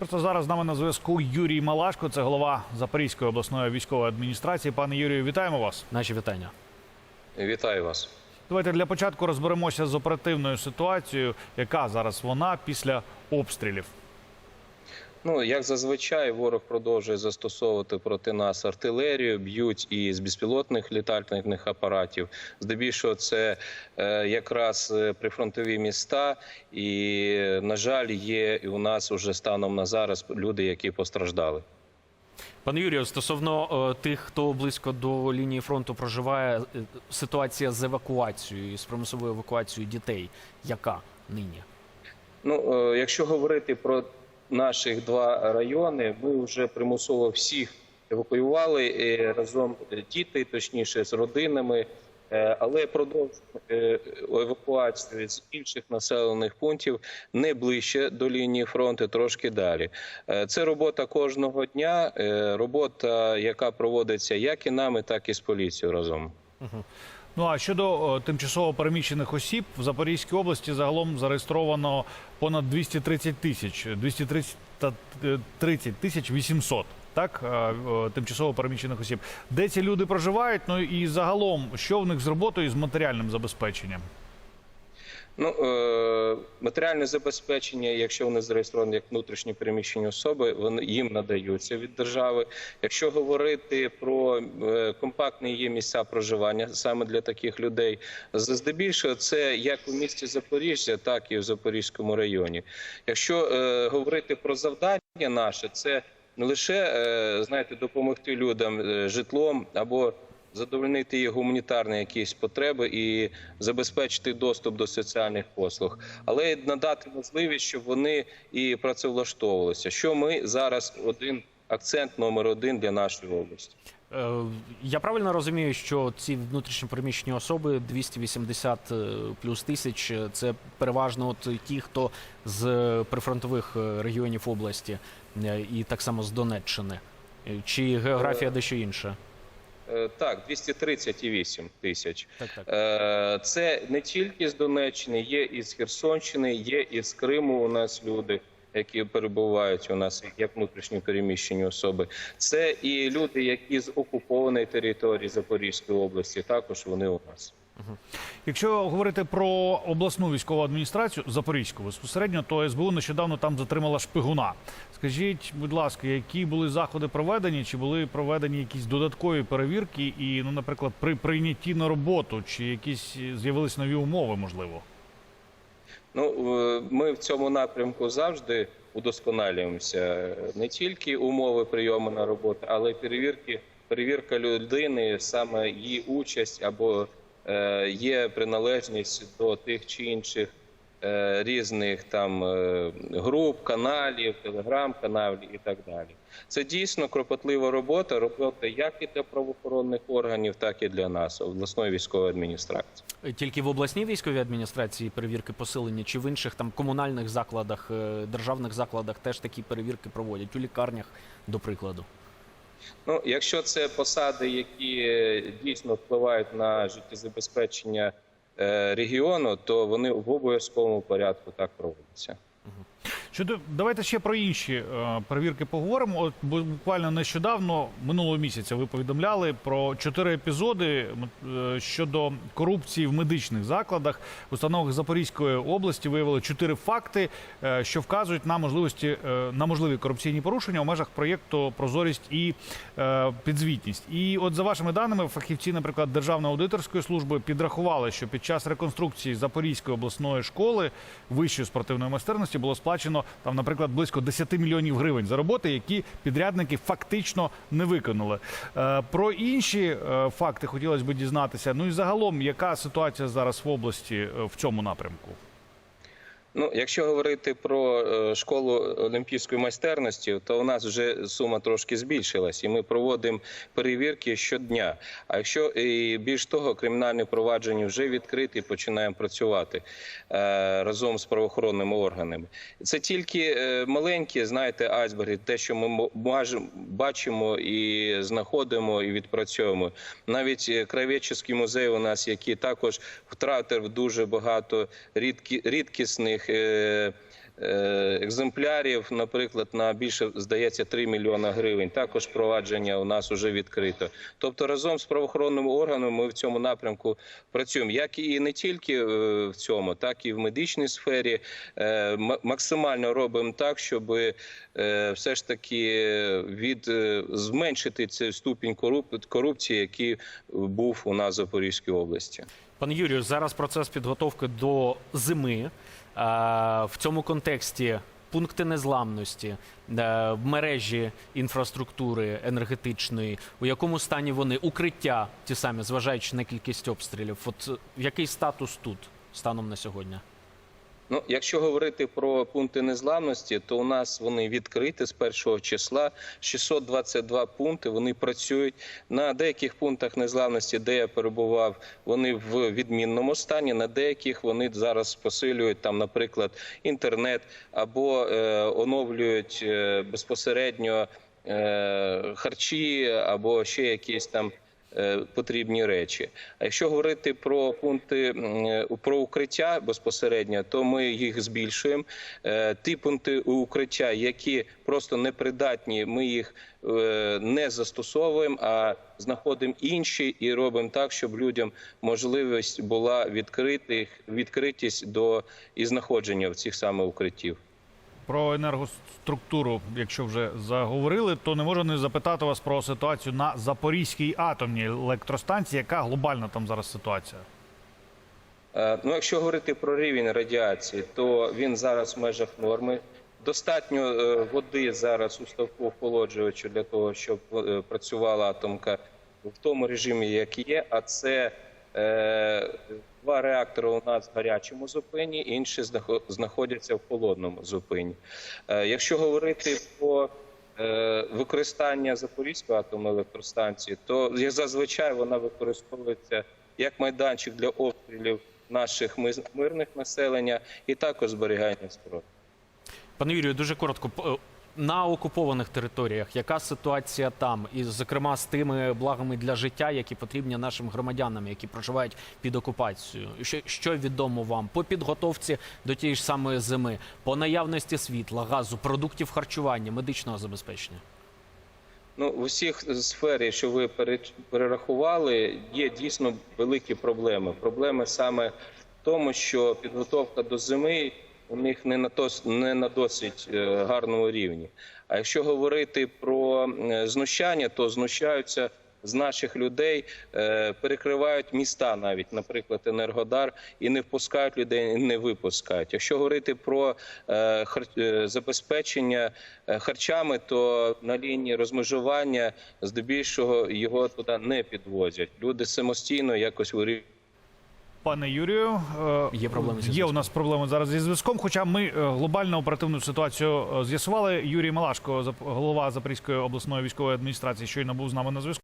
Просто зараз з нами на зв'язку Юрій Малашко, це голова Запорізької обласної військової адміністрації. Пане Юрію, вітаємо вас. Наші вітання. Вітаю вас. Давайте для початку розберемося з оперативною ситуацією, яка зараз вона після обстрілів. Ну як зазвичай, ворог продовжує застосовувати проти нас артилерію, б'ють і з безпілотних літальних апаратів. Здебільшого, це е, якраз е, прифронтові міста, і на жаль, є і у нас уже станом на зараз люди, які постраждали. Пане Юрію, стосовно е, тих, хто близько до лінії фронту проживає, е, ситуація з евакуацією, з примусовою евакуацією дітей, яка нині? Ну, якщо говорити про наших два райони, ми вже примусово всіх евакуювали е, разом е, діти, точніше з родинами, Е, але продовжуємо евакуацію з інших населених пунктів не ближче до лінії фронту, трошки далі. Це робота кожного дня, робота, яка проводиться як і нами, так і з поліцією разом. Ну а щодо тимчасово переміщених осіб в Запорізькій області загалом зареєстровано понад 230 тисяч 230 та, е, 30 тисяч 800 так, е, е, тимчасово переміщених осіб. Де ці люди проживають? Ну і загалом, що в них з роботою і з матеріальним забезпеченням? Ну, е, матеріальне забезпечення, якщо вони зареєстровані як внутрішні переміщені особи, вони їм надаються від держави. Якщо говорити про е, компактні є місця проживання саме для таких людей, здебільшого це як у місті Запоріжжя, так і в Запорізькому районі. Якщо е, говорити про завдання наше, це не лише е, знаєте, допомогти людям житлом або задовольнити їх гуманітарні якісь потреби і забезпечити доступ до соціальних послуг, але надати можливість, щоб вони і працевлаштовувалися. Що ми зараз один акцент номер один для нашої області. Е, Я правильно розумію, що ці внутрішньо переміщені особи 280 плюс тисяч е, це переважно от ті, хто з прифронтових е, регіонів області е, і так само з Донеччини. Е, Чи географія дещо інша? Е, Так, 238 тисяч. Так, так. Е, Це не тільки з Донеччини, є і з Херсонщини, є і з Криму. У нас люди, які перебувають у нас як внутрішні переміщені особи. Це і люди, які з окупованої території Запорізької області. Також вони у нас. Якщо говорити про обласну військову адміністрацію Запорізьку безпосередньо, то СБУ нещодавно там затримала шпигуна. Скажіть, будь ласка, які були заходи проведені? Чи були проведені якісь додаткові перевірки? І, ну, наприклад, при прийнятті на роботу, чи якісь з'явились нові умови, можливо? Ну ми в цьому напрямку завжди удосконалюємося. Не тільки умови прийому на роботу, але й перевірки, перевірка людини, саме її участь або є приналежність до тих чи інших е, різних там е, груп, каналів, телеграм-каналів і так далі. Це дійсно кропотлива робота, робота як і для правоохоронних органів, так і для нас, обласної військової адміністрації. Е, Тільки в обласній військовій адміністрації перевірки посилені, чи в інших там комунальних закладах, е, державних закладах теж такі перевірки проводять у лікарнях, до прикладу. Ну, якщо це посади, які е, дійсно впливають на життєзабезпечення е, регіону, то вони в обов'язковому порядку так проводяться. Щодо давайте ще про інші е, перевірки поговоримо. От буквально нещодавно, минулого місяця, ви повідомляли про чотири епізоди е, щодо корупції в медичних закладах. Установах Запорізької області виявили чотири факти, е, що вказують на можливості на можливі корупційні порушення у межах проєкту Прозорість і підзвітність. І от за вашими даними, фахівці, наприклад, Державної аудиторської служби підрахували, що під час реконструкції Запорізької обласної школи вищої спортивної майстерності було сплачено там, наприклад, близько 10 мільйонів гривень за роботи, які підрядники фактично не виконали. Е, Про інші е, факти хотілося б дізнатися. Ну і загалом, яка ситуація зараз в області е, в цьому напрямку? Ну, якщо говорити про е, школу олімпійської майстерності, то у нас вже сума трошки збільшилась, і ми проводимо перевірки щодня. А якщо і більш того, кримінальне провадження вже відкрите, починаємо працювати е, разом з правоохоронними органами. Це тільки е, маленькі, знаєте, айсберги, те, що ми мо- бачимо і знаходимо, і відпрацьовуємо. Навіть краєведчий музей у нас, який також втратив дуже багато рідкі, рідкісних. Е, е, екземплярів, наприклад, на більше здається 3 мільйона гривень. Також провадження у нас вже відкрито. Тобто, разом з правоохоронними органами ми в цьому напрямку працюємо. Як і не тільки е, в цьому, так і в медичній сфері. Максимально робимо так, щоб все ж таки від зменшити цей ступінь коруп- корупції, який був у нас в Запорізькій області. Пане Юрію, зараз процес підготовки до зими. Е, В цьому контексті пункти незламності, в мережі інфраструктури енергетичної, у якому стані вони укриття, ті самі, зважаючи на кількість обстрілів. От е, який статус тут станом на сьогодні? Ну, якщо говорити про пункти незламності, то у нас вони відкриті з першого числа. 622 пункти вони працюють на деяких пунктах незламності, де я перебував, вони в відмінному стані. На деяких вони зараз посилюють там, наприклад, інтернет або е, оновлюють е, безпосередньо е, харчі або ще якісь там потрібні речі. А якщо говорити про пункти е, про укриття безпосередньо, то ми їх збільшуємо. Е, Ті пункти укриття, які просто непридатні, ми їх е, не застосовуємо, а знаходимо інші і робимо так, щоб людям можливість була відкритих відкритість до і знаходження в цих саме укриттів. Про енергоструктуру, якщо вже заговорили, то не можу не запитати вас про ситуацію на Запорізькій атомній електростанції. Яка глобальна там зараз ситуація? Е, Ну, якщо говорити про рівень радіації, то він зараз в межах норми. Достатньо е, води зараз у ставку охолоджувачу для того, щоб е, працювала атомка в тому режимі, як є. А це два реактори у нас в гарячому зупині, інші знахо- знаходяться в холодному зупині. Е, Якщо говорити про е, використання Запорізької атомної електростанції, то зазвичай вона використовується як майданчик для обстрілів наших мирних населення і також зберігання зброї. Пане Юрію, дуже коротко. На окупованих територіях яка ситуація там, і зокрема з тими благами для життя, які потрібні нашим громадянам, які проживають під окупацією? Що, що відомо вам по підготовці до тієї ж самої зими, по наявності світла, газу, продуктів харчування, медичного забезпечення? Ну, в усіх сфері, що ви пере- перерахували, є дійсно великі проблеми. Проблеми саме в тому, що підготовка до зими у них не на дос- не на досить е, гарному рівні. А якщо говорити про е, знущання, то знущаються з наших людей, е, перекривають міста, навіть, наприклад, Енергодар, і не впускають людей, і не випускають. Якщо говорити про забезпечення харчами, то на лінії розмежування здебільшого його туди не підвозять. Люди самостійно якось вирішують. Пане Юрію, е, Є проблеми Є у нас проблеми зараз зі зв'язком. Хоча ми е, глобальну оперативну ситуацію е, з'ясували. Юрій Малашко, голова Запорізької обласної військової адміністрації, щойно був з нами на зв'язку.